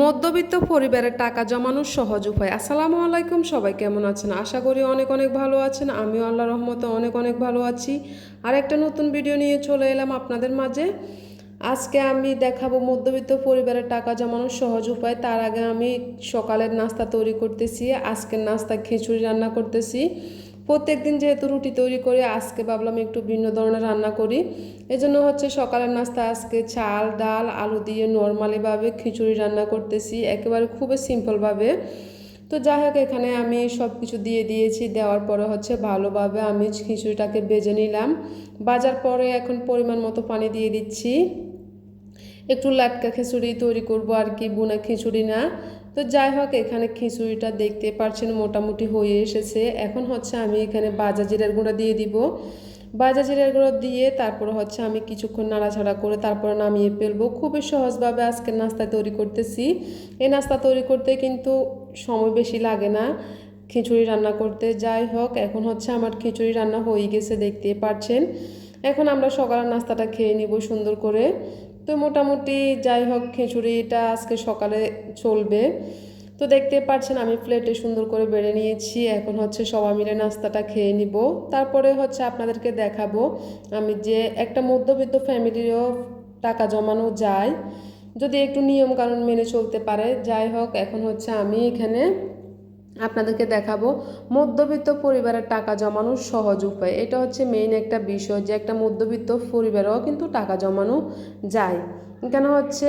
মধ্যবিত্ত পরিবারের টাকা জমানোর সহজ উপায়। আসসালামু আলাইকুম, সবাই কেমন আছেন? আশা করি অনেক অনেক ভালো আছেন। আমিও আল্লাহ রহমতে অনেক অনেক ভালো আছি। আর একটা নতুন ভিডিও নিয়ে চলে এলাম আপনাদের মাঝে। আজকে আমি দেখাবো মধ্যবিত্ত পরিবারের টাকা জমানোর সহজ উপায়। তার আগে আমি সকালের নাস্তা তৈরি করতেছি, আজকের নাস্তা খিচুড়ি রান্না করতেছি। প্রত্যেক দিন যেহেতু রুটি তৈরি করি, আজকে ভাবলাম একটু ভিন্ন ধরনের রান্না করি। এজন্য হচ্ছে সকালের নাস্তা, আজকে চাল, ডাল, আলু দিয়ে নর্মালিভাবে খিচুড়ি রান্না করতেছি, একেবারে খুবই সিম্পলভাবে তো যাই হোক, এখানে আমি সব কিছু দিয়ে দিয়েছি, দেওয়ার পরে হচ্ছে ভালোভাবে আমি খিচুড়িটাকে বেজে নিলাম। বাজার পরে এখন পরিমাণ মতো পানি দিয়ে দিচ্ছি। একটু লাটকা খিচুড়ি তৈরি করব আর কি, বুনা খিচুড়ি না। তো যাই হোক, এখানে খিচুড়িটা দেখতে পারছেন, মোটামুটি হয়ে এসেছে। এখন হচ্ছে আমি এখানে বাজা জিরার গুঁড়া দিয়ে দিব। বাজা জিরার গুঁড়ো দিয়ে তারপরে হচ্ছে আমি কিছুক্ষণ নাড়াছাড়া করে তারপরে নামিয়ে ফেলব। খুবই সহজভাবে আজকের নাস্তা তৈরি করতেছি। এই নাস্তা তৈরি করতে কিন্তু সময় বেশি লাগে না খিচুড়ি রান্না করতে। যাই হোক, এখন হচ্ছে আমার খিচুড়ি রান্না হয়ে গেছে, দেখতে পাচ্ছেন এখন আমরা সকালের নাস্তাটা খেয়ে নিব সুন্দর করে। তো মোটামুটি যাই হোক, খিচুড়িটা আজকে সকালে চলবে। তো দেখতে পাচ্ছেন, আমি প্লেটে সুন্দর করে বেড়ে নিয়েছি। এখন হচ্ছে সবাই মিলে নাস্তাটা খেয়ে নিব। তারপরে হচ্ছে আপনাদেরকে দেখাবো, আমি যে একটা মধ্যবিত্ত ফ্যামিলিরও টাকা জমানো যায়, যদি একটু নিয়ম কানুন মেনে চলতে পারে। যাই হোক, এখন হচ্ছে আমি এখানে আপনাদেরকে দেখাবো। মধ্যবিত্ত পরিবারের টাকা জমানোর সহজ উপায়। এটা হচ্ছে মেইন একটা বিষয় যে একটা মধ্যবিত্ত পরিবারেও কিন্তু টাকা জমানো যায়। কেন হচ্ছে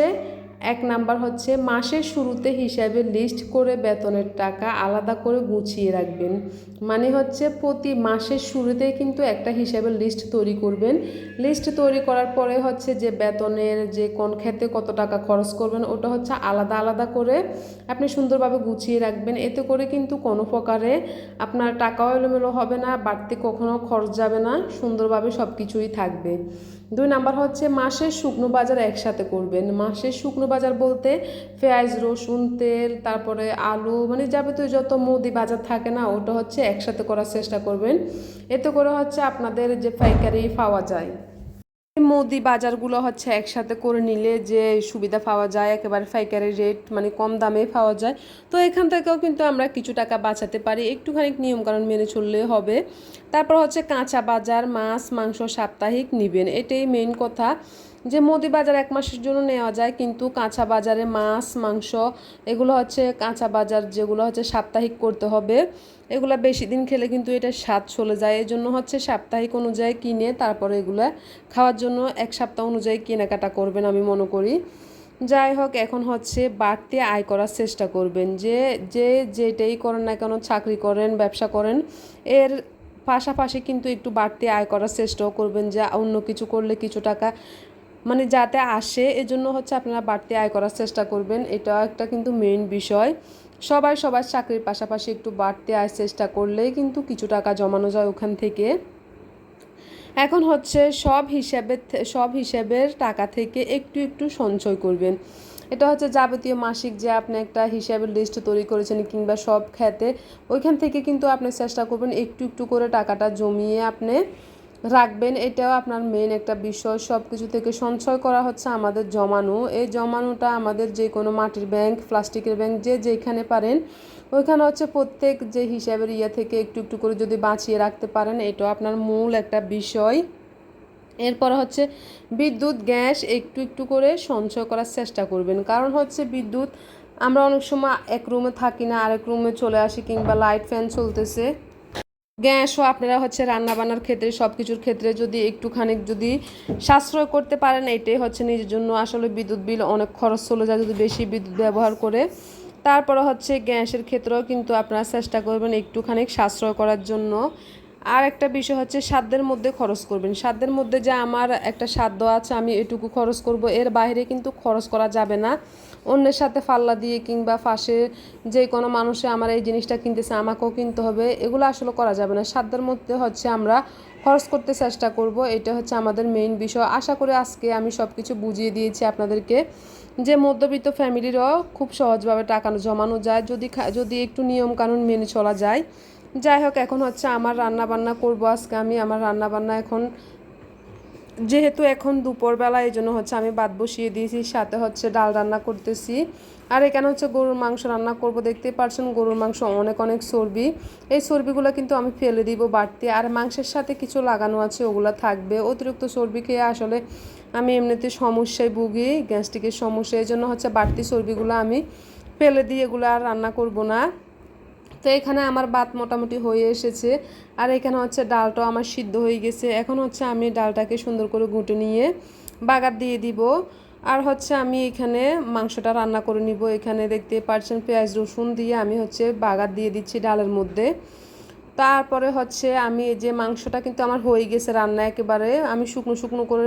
এক নাম্বার হচ্ছে, মাসের শুরুতে হিসাবে লিস্ট করে বেতনের টাকা আলাদা করে গুছিয়ে রাখবেন। মানে হচ্ছে, প্রতি মাসের শুরুতে কিন্তু একটা হিসাবের লিস্ট তৈরি করবেন। লিস্ট তৈরি করার পরে হচ্ছে যে বেতনের যে কোন ক্ষেত্রে কত টাকা খরচ করবেন, ওটা হচ্ছে আলাদা আলাদা করে আপনি সুন্দরভাবে গুছিয়ে রাখবেন। এতে করে কিন্তু কোনো প্রকারে আপনার টাকাও এলোমেলো হবে না, বাড়তি কখনো খরচ যাবে না, সুন্দরভাবে সব কিছুই থাকবে। দুই নাম্বার হচ্ছে মাসের শুকনো বাজার একসাথে করবেন। মাসের শুকনো বাজার বলতে পেঁয়াজ, রসুন, তেল, তারপরে আলু মানে যাবতীয় যত মুদি বাজার থাকে না, ওটা হচ্ছে একসাথে করার চেষ্টা করবেন। এতে করে হচ্ছে আপনাদের যে পাইকারি পাওয়া যায়। মুদি বাজারগুলো হচ্ছে একসাথে করে নিলে যে সুবিধা পাওয়া যায়, একেবারে পাইকারি রেট মানে কম দামে পাওয়া যায়। তো এখান থেকেও কিন্তু আমরা কিছু টাকা বাঁচাতে পারি। একটুখানি নিয়মকানুন মেনে চললে হবে। তারপর হচ্ছে কাঁচা বাজার, মাছ, মাংস সাপ্তাহিক নিবেন। এটাই মেন কথা। যে মুদি বাজার এক মাসের জন্য নেওয়া যায়, কিন্তু কাঁচা বাজারে মাছ, মাংস, এগুলো হচ্ছে কাঁচা বাজার যেগুলো হচ্ছে সাপ্তাহিক করতে হবে। এগুলো বেশি দিন খেলে কিন্তু এটা স্বাদ চলে যায়। এই জন্য হচ্ছে সাপ্তাহিক অনুযায়ী কিনে তারপরে এগুলো খাওয়ার জন্য এক সপ্তাহ অনুযায়ী কেনাকাটা করবেন আমি মনে করি। যাই হোক, এখন হচ্ছে বাড়তি আয় করার চেষ্টা করবেন। যে যে যেটাই করেন না কেন, চাকরি করেন, ব্যবসা করেন, এর পাশাপাশি কিন্তু একটু বাড়তি আয় করার চেষ্টাও করবেন। যে অন্য কিছু করলে কিছু টাকা মানে যাতে আসে, এজন্য হচ্ছে আপনারা বাড়তি আয় করার চেষ্টা করবেন। এটা একটা কিন্তু মেইন বিষয়। সবাই সবার চাকরির পাশাপাশি একটু বাড়তি আয় চেষ্টা করলেই কিন্তু কিছু টাকা জমানো যায় ওখান থেকে। এখন হচ্ছে সব হিসাবে সব হিসাবের টাকা থেকে একটু একটু সঞ্চয় করবেন। এটা হচ্ছে যাবতীয় মাসিক যে আপনি একটা হিসাবের লিস্ট তৈরি করেছেন কিংবা সব খেতে, ওইখান থেকে কিন্তু আপনি চেষ্টা করবেন একটু একটু করে টাকাটা জমিয়ে আপনি রাখবেন, এটাও আপনার মেন একটা বিষয়। সব কিছু থেকে সঞ্চয় করা হচ্ছে আমাদের জমানো। এই জমানোটা আমাদের যে কোনো মাটির ব্যাংক প্লাস্টিকের ব্যাংক যে যেখানে পারেন, ওইখানে হচ্ছে প্রত্যেক যে হিসাবের ইয়ে থেকে একটু একটু করে যদি বাঁচিয়ে রাখতে পারেন, এটাও আপনার মূল একটা বিষয়। এরপর হচ্ছে বিদ্যুৎ, গ্যাস, একটু একটু করে সঞ্চয় করার চেষ্টা করবেন। কারণ হচ্ছে বিদ্যুৎ, আমরা অনেক সময় এক রুমে থাকি না, আরেক রুমে চলে আসি কিংবা লাইট ফ্যান চলতেছে। গ্যাসও আপনারা হচ্ছে রান্না বান্নার ক্ষেত্রে সব কিছুর ক্ষেত্রে যদি একটুখানি যদি সাশ্রয় করতে পারেন, এটাই হচ্ছে নিজের জন্য আসলে বিদ্যুৎ বিল অনেক খরচ চলে যায় যদি বেশি বিদ্যুৎ ব্যবহার করে। তারপরে হচ্ছে গ্যাসের ক্ষেত্রেও কিন্তু আপনারা চেষ্টা করবেন একটুখানি সাশ্রয় করার জন্য। আর একটা বিষয় হচ্ছে সাধ্যের মধ্যে খরচ করবেন। সাধ্যের মধ্যে যে আমার একটা সাধ্য আছে, আমি এটুকু খরচ করব, এর বাইরে কিন্তু খরচ করা যাবে না। অন্যের সাথে ফাল্লা দিয়ে কিংবা ফাঁসে যে কোনো মানুষে আমার এই জিনিসটা কিনতেছে, আমাকেও কিনতে হবে, এগুলো আসলে করা যাবে না। সাধ্যের মধ্যে হচ্ছে আমরা খরচ করতে চেষ্টা করব, এটা হচ্ছে আমাদের মেইন বিষয়। আশা করি আজকে আমি সব কিছু বুঝিয়ে দিয়েছি আপনাদেরকে যে মধ্যবিত্ত ফ্যামিলিরও খুব সহজভাবে টাকা জমানো যায়, যদি যদি একটু নিয়মকানুন মেনে চলা যায়। যাই হোক, এখন হচ্ছে আমার রান্না বান্না করব আজকে আমি। আমার রান্না বান্না এখন, যেহেতু এখন দুপুরবেলা, এই জন্য হচ্ছে আমি ভাত বসিয়ে দিয়েছি, সাথে হচ্ছে ডাল রান্না করতেছি। আর এখানে হচ্ছে গরুর মাংস রান্না করব। দেখতে পারছেন, গরুর মাংস অনেক অনেক চর্বি। এই চর্বিগুলো কিন্তু আমি ফেলে দিব বাড়তি। আর মাংসের সাথে কিছু লাগানো আছে, ওগুলো থাকবে। অতিরিক্ত চর্বি খেয়ে আসলে আমি এমনিতে সমস্যায় ভুগি, গ্যাস্ট্রিকের সমস্যা। এই জন্য হচ্ছে বাড়তি চর্বিগুলো আমি ফেলে দিয়ে এগুলো আর রান্না করব না। তো এখানে আমার ভাত মোটামুটি হয়ে এসেছে। আর এখানে হচ্ছে ডালটাও আমার সিদ্ধ হয়ে গেছে। এখন হচ্ছে আমি ডালটাকে সুন্দর করে গুঁটে নিয়ে বাগার দিয়ে দিব। আর হচ্ছে আমি এখানে মাংসটা রান্না করে নিব। এখানে দেখতে পাচ্ছেন পেঁয়াজ রসুন দিয়ে আমি হচ্ছে বাগার দিয়ে দিচ্ছি ডালের মধ্যে। তারপরে হচ্ছে আমি এই যে মাংসটা কিন্তু আমার হয়ে গেছে রান্না একেবারে। আমি শুকনো শুকনো করে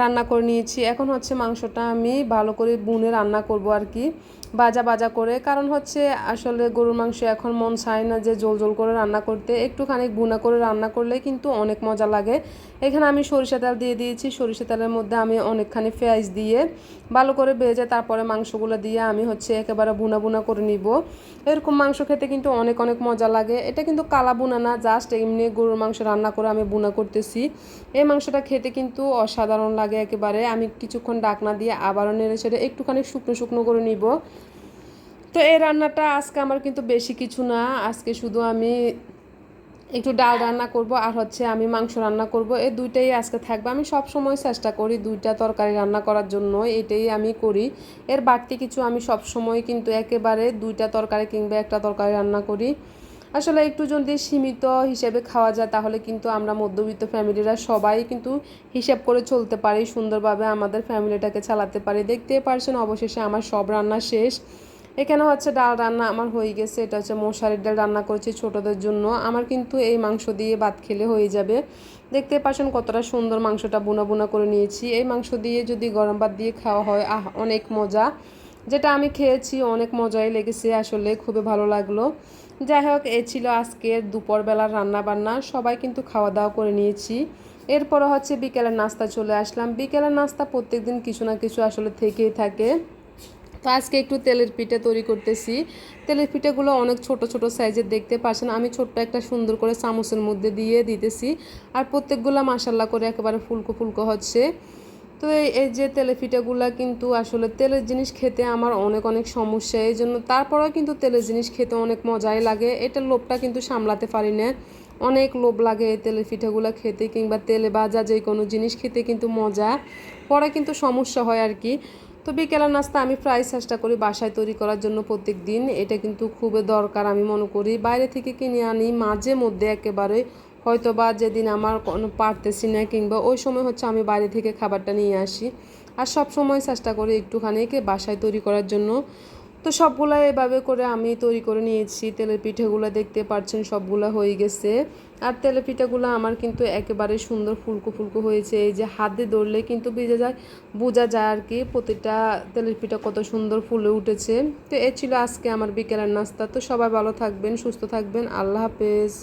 রান্না করে নিয়েছি। এখন হচ্ছে মাংসটা আমি ভালো করে বুনে রান্না করব আর কি বাজা বাজা করে। কারণ হচ্ছে আসলে গরুর মাংস এখন মন চায় না যে জল জল করে রান্না করতে। একটুখানি বুনা করে রান্না করলে কিন্তু অনেক মজা লাগে। এখানে আমি সরিষা তেল দিয়ে দিয়েছি। সরিষা তেলের মধ্যে আমি অনেকখানি পেঁয়াজ দিয়ে ভালো করে ভেজে তারপরে মাংসগুলো দিয়ে আমি হচ্ছে একেবারে বুনা বুনা করে নিব। এরকম মাংস খেতে কিন্তু অনেক অনেক মজা লাগে। এটা কিন্তু কালা বুনা না, জাস্ট এমনি গরুর মাংস রান্না করে আমি বুনা করতেছি। এই মাংসটা খেতে কিন্তু অসাধারণ লাগে একেবারে। আমি কিছুক্ষণ ডাকনা দিয়ে আবারও নেড়ে ছেড়ে একটুখানি শুকনো শুকনো করে নিব। তো এই রান্নাটা আজকে আমার কিন্তু বেশি কিছু না। আজকে শুধু আমি একটু ডাল রান্না করব আর হচ্ছে আমি মাংস রান্না করব। এই দুইটাই আজকে থাকবে। আমি সব সময় চেষ্টা করি দুইটা তরকারি রান্না করার জন্য। এটাই আমি করি। এর বাড়তি কিছু আমি সব সময় কিন্তু একেবারে দুইটা তরকারি কিংবা একটা তরকারি রান্না করি। আসলে একটু যদি সীমিত হিসেবে খাওয়া যায়, তাহলে কিন্তু আমরা মধ্যবিত্ত ফ্যামিলিরা সবাই কিন্তু হিসাব করে চলতে পারি, সুন্দরভাবে আমাদের ফ্যামিলিটাকে চালাতে পারি। দেখতে পারছেন অবশেষে আমার সব রান্না শেষ। এখানে হচ্ছে ডাল রান্না আমার হয়ে গেছে, এটা হচ্ছে মশারির ডাল রান্না করেছি ছোটদের জন্য। আমার কিন্তু এই মাংস দিয়ে ভাত খেলে হয়ে যাবে। দেখতে পাচ্ছেন কতটা সুন্দর মাংসটা বুনা বুনা করে নিয়েছি। এই মাংস দিয়ে যদি গরম ভাত দিয়ে খাওয়া হয়, আহ, অনেক মজা। যেটা আমি খেয়েছি, অনেক মজাই লেগেছে, আসলে খুবই ভালো লাগল। যাই হোক, এ ছিল আজকের দুপুরবেলার রান্না বান্না সবাই কিন্তু খাওয়া দাওয়া করে নিয়েছি। এরপরে হচ্ছে বিকেলের নাস্তা চলে আসলাম। বিকেলের নাস্তা প্রত্যেক দিন কিছু না কিছু আসলে থেকেই থাকে। তো আজকে একটু তেলের পিঠে তৈরি করতেছি। তেলের পিঠেগুলো অনেক ছোট ছোট সাইজের দেখতে পাচ্ছেন। আমি ছোট্ট একটা সুন্দর করে চামচের মধ্যে দিয়ে দিতেছি। আর প্রত্যেকগুলো মাসাল্লা করে একেবারে ফুলকো ফুলকো হচ্ছে। তো এই যে তেলে পিঠাগুলো কিন্তু আসলে তেলের জিনিস খেতে আমার অনেক অনেক সমস্যা। এই জন্য তারপরেও কিন্তু তেলের জিনিস খেতে অনেক মজাই লাগে। এটার লোভটা কিন্তু সামলাতে পারি না। অনেক লোভ লাগে এই তেলের পিঠাগুলো খেতে কিংবা তেলে ভাজা যে কোনো জিনিস খেতে কিন্তু মজা। পরে কিন্তু সমস্যা হয় আর কি। তো বিকেলের নাস্তা আমি প্রায় চেষ্টা করি বাসায় তৈরি করার জন্য প্রত্যেক দিন এটা কিন্তু খুবই দরকার আমি মনে করি। বাইরে থেকে কিনে আনি মাঝে মধ্যে একেবারে হয়তো বা যেদিন আমার কোনো পারতেছি না কিংবা ওই সময় হচ্ছে আমি বাইরে থেকে খাবারটা নিয়ে আসি। আর সব সময় চেষ্টা করি একটুখানি বাসায় তৈরি করার জন্য। তো সবগুলো এভাবে করে আমি তৈরি করে নিয়েছি। তেলের পিঠেগুলো দেখতে পাচ্ছেন সবগুলো হয়ে গেছে। আর তেলের পিঠাগুলো আমার কিন্তু একেবারে সুন্দর ফুলকো ফুলকো হয়েছে। এই যে হাত ধরলে কিন্তু ভিজে যায়, বোঝা যায় আর কি প্রতিটা তেলের পিঠা কত সুন্দর ফুলে উঠেছে। তো এ ছিল আজকে আমার বিকেলের নাস্তা। তো সবাই ভালো থাকবেন, সুস্থ থাকবেন। আল্লাহ হাফেজ।